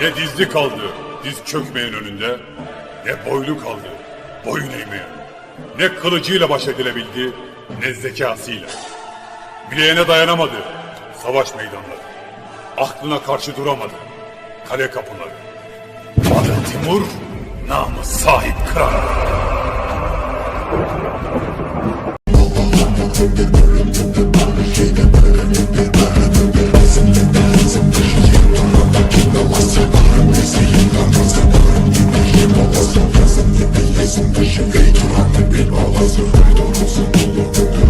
Ne dizli kaldı, diz çökmeyen önünde, ne boylu kaldı, boyun eğmeyen. Ne kılıcıyla baş edilebildi, ne zekasıyla. Bileğine dayanamadı, savaş meydanları. Aklına karşı duramadı, kale kapıları. Adı Timur, namı sahip kral. Gelsin peşimde hiç ulan bir bal hazır Koridor olsun dolu